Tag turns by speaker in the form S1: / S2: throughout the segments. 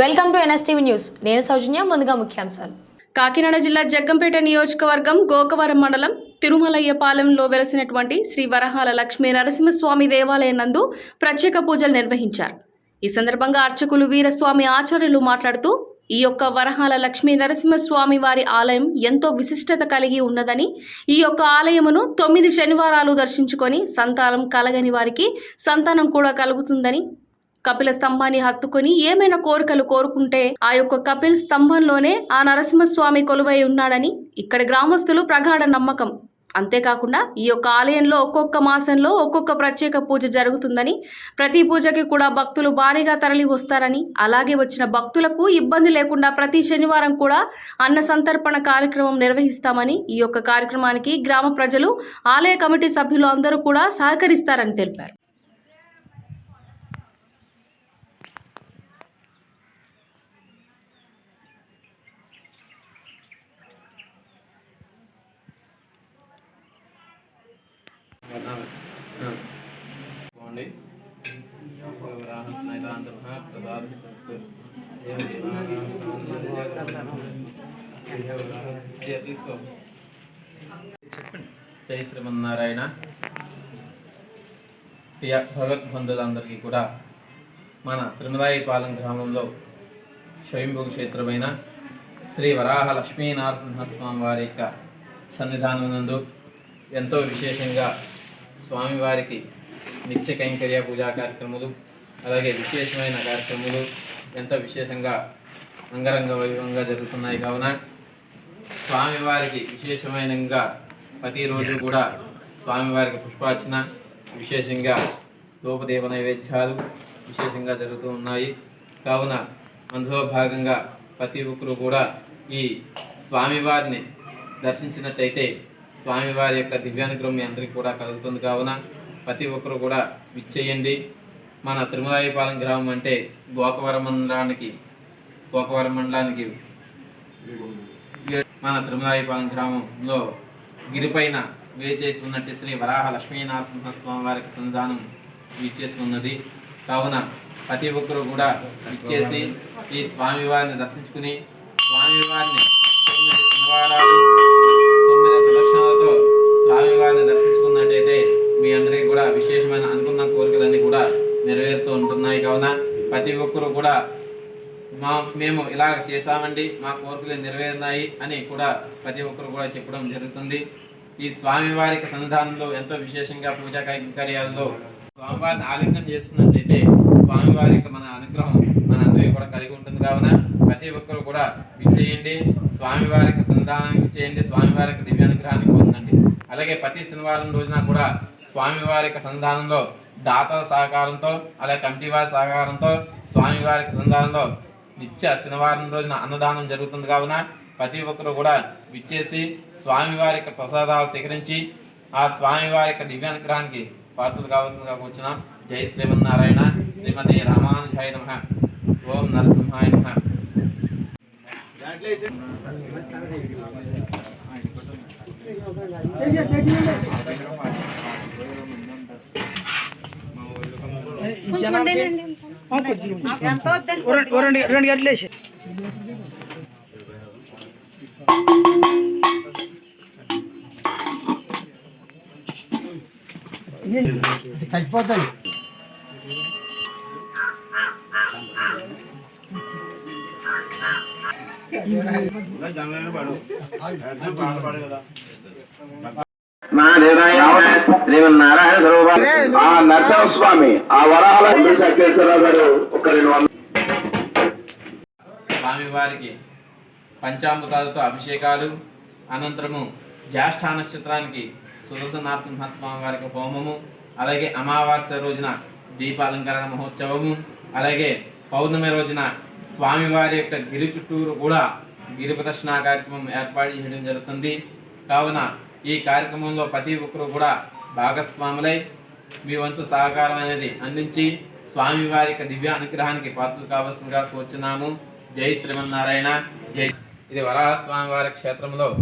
S1: Welcome to NSTV news. నేను సౌజన్య ముందుగా ముఖ్యాంశాలు.
S2: కాకినాడ జిల్లా జగ్గంపేట నియోజకవర్గం గోకవరం మండలం తిరుమలయ్యపాలెంలో వెలసినటువంటి శ్రీ వరహాల లక్ష్మీ నరసింహస్వామి దేవాలయం నందు ప్రత్యేక పూజలు నిర్వహించారు. ఈ సందర్భంగా అర్చకులు వీరస్వామి ఆచార్యులు మాట్లాడుతూ ఈ యొక్క వరహాల లక్ష్మీ నరసింహస్వామి వారి ఆలయం ఎంతో విశిష్టత కలిగి ఉన్నదని ఈ యొక్క ఆలయమును తొమ్మిది శనివారాలు దర్శించుకొని సంతానం కలగని వారికి సంతానం కూడా కలుగుతుందని కపిల స్తంభాన్ని హత్తుకొని ఏమైనా కోరికలు కోరుకుంటే ఆ యొక్క కపిల్ స్తంభంలోనే ఆ నరసింహస్వామి కొలువై ఉన్నాడని ఇక్కడ గ్రామస్తులు ప్రగాఢ నమ్మకం. అంతేకాకుండా ఈ యొక్క ఆలయంలో ఒక్కొక్క మాసంలో ఒక్కొక్క ప్రత్యేక పూజ జరుగుతుందని ప్రతి పూజకి కూడా భక్తులు భారీగా తరలి వస్తారని అలాగే వచ్చిన భక్తులకు ఇబ్బంది లేకుండా ప్రతి శనివారం కూడా అన్న సంతర్పణ కార్యక్రమం నిర్వహిస్తామని ఈ యొక్క కార్యక్రమానికి గ్రామ ప్రజలు ఆలయ కమిటీ సభ్యులు అందరూ కూడా సహకరిస్తారని తెలిపారు.
S3: బాగుంది. తీసుకో. జై శ్రీమన్నారాయణ. ప్రియ భగవద్బంధులందరికీ కూడా మన తిరుమలాయిపాలెం గ్రామంలో స్వయంభూ క్షేత్రమైన శ్రీ వరాహ లక్ష్మీనారసింహస్వామి వారి యొక్క సన్నిధానం నందు ఎంతో విశేషంగా స్వామివారికి నిత్య కైంకర్య పూజా కార్యక్రమాలు అలాగే విశేషమైన కార్యక్రమాలు ఎంతో విశేషంగా అంగరంగ వైభవంగా జరుగుతున్నాయి. కావున స్వామివారికి విశేషమైనగా ప్రతిరోజు కూడా స్వామివారికి పుష్పార్చన విశేషంగా ధూపదీప నైవేద్యాలు విశేషంగా జరుగుతూ ఉన్నాయి. కావున అందులో భాగంగా ప్రతి ఒక్కరు కూడా ఈ స్వామివారిని దర్శించినట్టయితే స్వామివారి యొక్క దివ్యానుగ్రహం మీ అందరికీ కూడా కలుగుతుంది కావున ప్రతి ఒక్కరు కూడా విచ్చేయండి. మన తిరుమలాయపాలెం గ్రామం అంటే గోకవరం మండలానికి గోకవరం మండలానికి మన తిరుమలాయపాలెం గ్రామంలో గిరిపైన వేచేసి ఉన్నట్టు శ్రీ వరాహ లక్ష్మీనరసింహ స్వామి వారికి సన్నిధానం ఇచ్చేసి ఉన్నది కావున ప్రతి ఒక్కరు కూడా ఇచ్చేసి ఈ స్వామివారిని దర్శించుకుని స్వామివారిని తొమ్మిది శనివారాలు స్వామివారిని దర్శించుకున్నట్టయితే మీ అందరికీ కూడా విశేషమైన అనుకున్న కోరికలన్నీ కూడా నెరవేరుతూ ఉంటున్నాయి. కావున ప్రతి ఒక్కరు కూడా మా మేము ఇలా చేశామండి మా కోరికలు నెరవేరినాయి అని కూడా ప్రతి ఒక్కరు కూడా చెప్పడం జరుగుతుంది. ఈ స్వామివారికి సన్నిధానంలో ఎంతో విశేషంగా పూజా కైంకర్యాల్లో స్వామివారిని ఆలింగనం చేస్తున్నట్లయితే స్వామివారి యొక్క మన అనుగ్రహం మన అందరికీ కూడా కలిగి ఉంటుంది. కావున ప్రతి ఒక్కరు కూడా విచ్చేయండి స్వామివారికి సన్నిధానానికి ఇచ్చేయండి స్వామివారికి దివ్యానుగ్రహాన్ని పొందండి అలాగే ప్రతి శనివారం రోజున కూడా స్వామివారి యొక్క సంధానంలో దాతల సహకారంతో అలాగే కమిటీ వారి సహకారంతో స్వామివారికి సంధానంలో నిత్య శనివారం రోజున అన్నదానం జరుగుతుంది కావున ప్రతి ఒక్కరు కూడా విచ్చేసి స్వామివారి యొక్క ప్రసాదాలు స్వీకరించి ఆ స్వామివారి యొక్క దివ్యానుగ్రహానికి పాత్రలు కావాల్సిందిగా వచ్చిన జై శ్రీమన్నారాయణ. శ్రీమతి రామానుజాయ నమ. ఓం నరసింహాయ నమ.
S4: రెండు రెండు గంటలు వేసి కలిసిపోతాయి
S5: శ్రీమన్నారాయణ స్వరూపం. ఆ నరసింహస్వామి ఆ వరాల సత్యేశ్వరరావు గారు ఒక రెండు వందల.
S3: స్వామివారికి పంచామృతాలతో అభిషేకాలు అనంతరము జ్యేష్ఠ నక్షత్రానికి సుదర్శన నరసింహస్వామి వారికి హోమము అలాగే అమావాస్య రోజున దీపాలంకరణ మహోత్సవము అలాగే పౌర్ణమి రోజున స్వామివారి యొక్క గిరి చుట్టూరు కూడా గిరి ప్రదర్శన కార్యక్రమం ఏర్పాటు చేయడం జరుగుతుంది. కావున ఈ కార్యక్రమంలో ప్రతి ఒక్కరు కూడా భాగస్వాములై మీ వంతు సహకారం అనేది అందించి స్వామివారి యొక్క దివ్య అనుగ్రహానికి పాత్రలు కావాల్సిందిగా కూర్చున్నాము. జై శ్రీమన్నారాయణ. జై. ఇది వరాహ స్వామివారి క్షేత్రంలో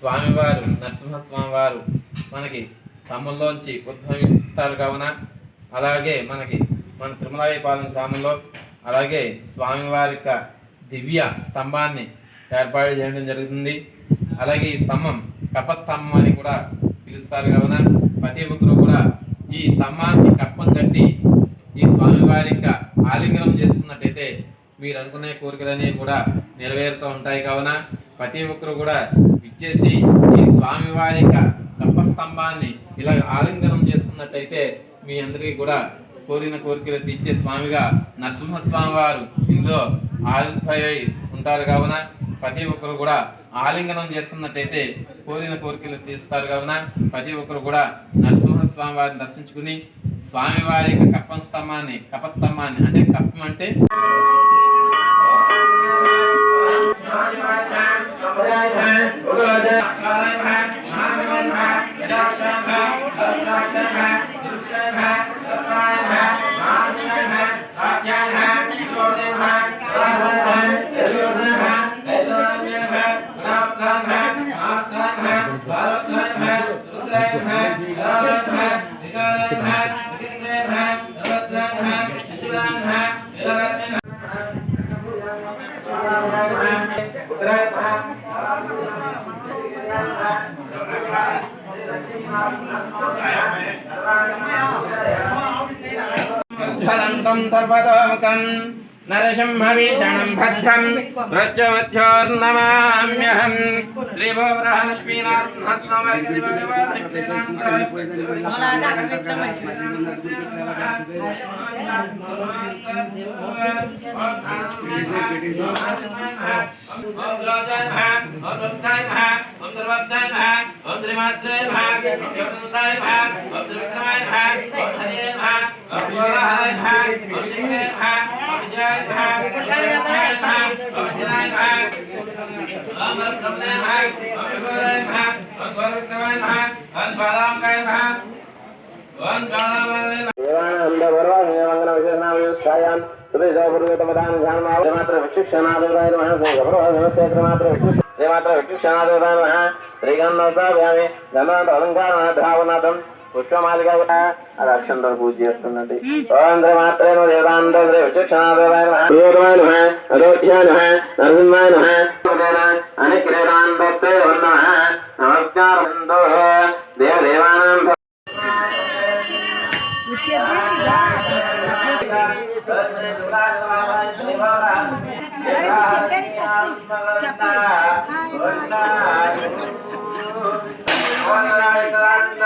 S3: స్వామివారు నరసింహస్వామివారు మనకి తమ్ముల్లోంచి ఉద్భవిస్తారు కావున అలాగే మనకి మన తిరుమలాయపాలెం గ్రామంలో
S5: అలాగే స్వామివారి యొక్క దివ్య స్తంభాన్ని ఏర్పాటు చేయడం జరుగుతుంది. అలాగే ఈ స్తంభం కపస్తంభం అని కూడా పిలుస్తారు కావున ప్రతి ఒక్కరు కూడా ఈ స్తంభాన్ని కప్పం కట్టి ఈ స్వామివారి యొక్క ఆలింగనం చేసుకున్నట్టయితే మీరు అనుకునే కోరికలన్నీ కూడా నెరవేరుతూ ఉంటాయి కావున ప్రతి ఒక్కరు కూడా ఇచ్చేసి ఈ స్వామివారి యొక్క కప్పస్తంభాన్ని ఇలా ఆలింగనం చేసుకున్నట్టయితే మీ అందరికీ కూడా కోరిన కోరికలు తీర్చే స్వామిగా నరసింహస్వామి వారు ఇందులో ఆదిపై ఉంటారు కావున ప్రతి ఒక్కరు కూడా ఆలింగనం చేసుకున్నట్టయితే కోరిన కోరికలు తీస్తారు కావున ప్రతి ఒక్కరు కూడా నరసింహస్వామి వారిని దర్శించుకుని స్వామివారి యొక్క కప్పం స్తంభాన్ని కపస్తంభాన్ని అంటే కప్పం అంటే सर्वलोकं
S3: सर्वतोमुखं नरसिंहवीषणं भद्रं मृत्युमध्योर्नमाम्यहं ॐ
S5: सर्वदाय नमः ॐ त्रिमात्राय नमः ॐ त्रिमात्राय नमः ॐ त्रिमात्राय नमः సర్వతోముఖం నరసింహభీషణం భద్రం రజ్జవచ్చోర్నమామ్యహం శ్రీగంధాభ్యామి పుష్పమాలిక అక్షంతో పూజ చేస్తున్నది ఓం శ్రీ మాత్రే దేవాంతో శ్రీ విచక్షణాదేవాయ అదోధ్యాయ నరసింహాయ అని క్రీడాంతే నమస్కారం దేవదేవానాం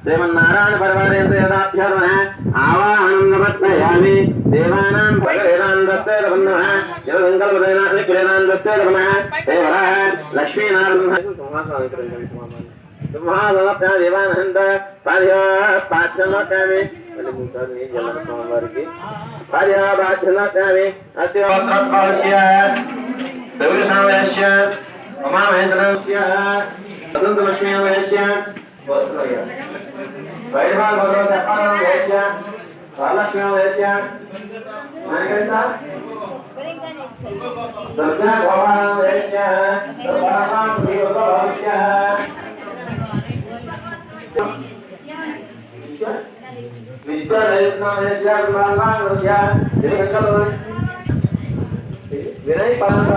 S5: श्रीमन्नारायण परमानंद यदाभ्यर्म है आवाहनं नमस्यामि देवानां वेदान्तस्य बन्धः जलसङ्कल्पदेनापि कुलेनान्तस्य बन्धः देवरः लक्ष्मीनारायणः। देवानन्द। पर्यापाचनकामि पर्यापाचनकामि వసంతలక్ష్మీమయస్య వైభవ భగవత అపారమయస్య వరలక్ష్మీమయస్య మనకైత దుర్గా భవామయస్య దుర్గానాం దేవతభాస్య విద్యాలయస్య గుణానామస్య వినయ్ పాలన